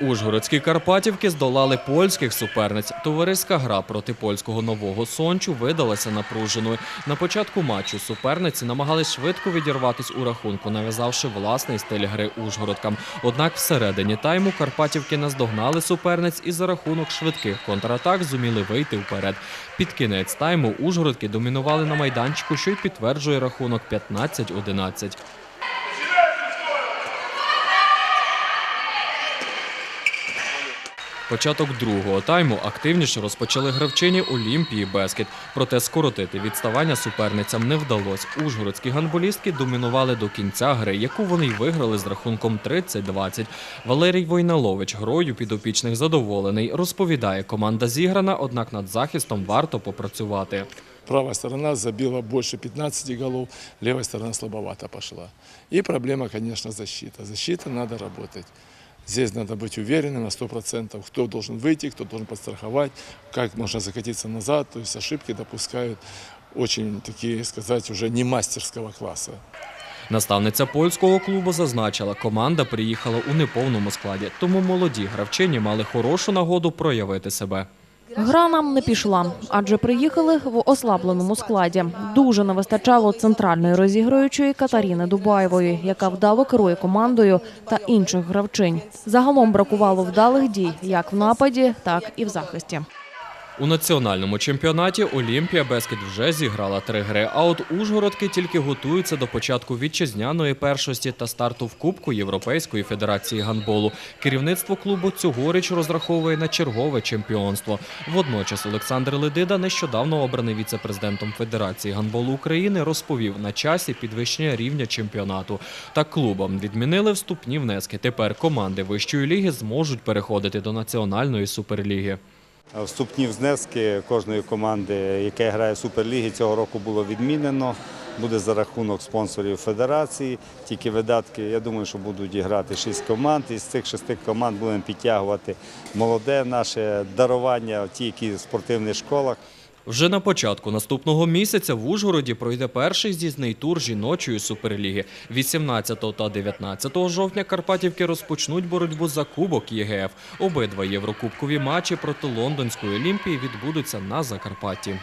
Ужгородські Карпатівки здолали польських суперниць. Товариська гра проти польського нового Сончу видалася напруженою. На початку матчу суперниці намагались швидко відірватись у рахунку, нав'язавши власний стиль гри Ужгородкам. Однак всередині тайму Карпатівки наздогнали суперниць і за рахунок швидких контратак зуміли вийти вперед. Під кінець тайму Ужгородки домінували на майданчику, що й підтверджує рахунок 15-11. Початок другого тайму активніше розпочали гравчині Олімпії Бескет. Проте скоротити відставання суперницям не вдалося. Ужгородські ганболістки домінували до кінця гри, яку вони й виграли з рахунком 30-20. Валерій Войналович грою підопічних задоволений. Розповідає, команда зіграна, однак над захистом варто попрацювати. Правая сторона забила больше 15 голов, левая сторона слабовато пошла. И проблема, конечно, защита. Защита надо работать. Здесь надо быть уверенным на 100%, кто должен выйти, кто должен подстраховать, как можно закатиться назад. То есть ошибки допускают очень такие, сказать, уже не мастерского класса. Наставниця польського клубу зазначила, команда приїхала у неповному складі, тому молоді гравчині мали хорошу нагоду проявити себе. Гра нам не пішла, адже приїхали в ослабленому складі. Дуже не вистачало центральної розігруючої Катаріни Дубаєвої, яка вдало керує командою та інших гравчинь. Загалом бракувало вдалих дій як в нападі, так і в захисті. У національному чемпіонаті Олімпія Бескет вже зіграла три гри. А от Ужгородки тільки готуються до початку вітчизняної першості та старту в Кубку Європейської федерації гандболу. Керівництво клубу цьогоріч розраховує на чергове чемпіонство. Водночас Олександр Ледида, нещодавно обраний віце-президентом Федерації гандболу України, розповів на часі підвищення рівня чемпіонату. Та клубам відмінили вступні внески. Тепер команди вищої ліги зможуть переходити до національної суперліги. Вступні внески кожної команди, яка грає в Суперлігі, цього року було відмінено. Буде за рахунок спонсорів федерації. Тільки видатки, я думаю, що будуть грати шість команд. І з цих шести команд будемо підтягувати молоде наше дарування, ті, які в спортивних школах. Вже на початку наступного місяця в Ужгороді пройде перший з'їзний тур жіночої суперліги. 18 та 19 жовтня Карпатівки розпочнуть боротьбу за Кубок ЄГФ. Обидва єврокубкові матчі проти Лондонської Олімпії відбудуться на Закарпатті.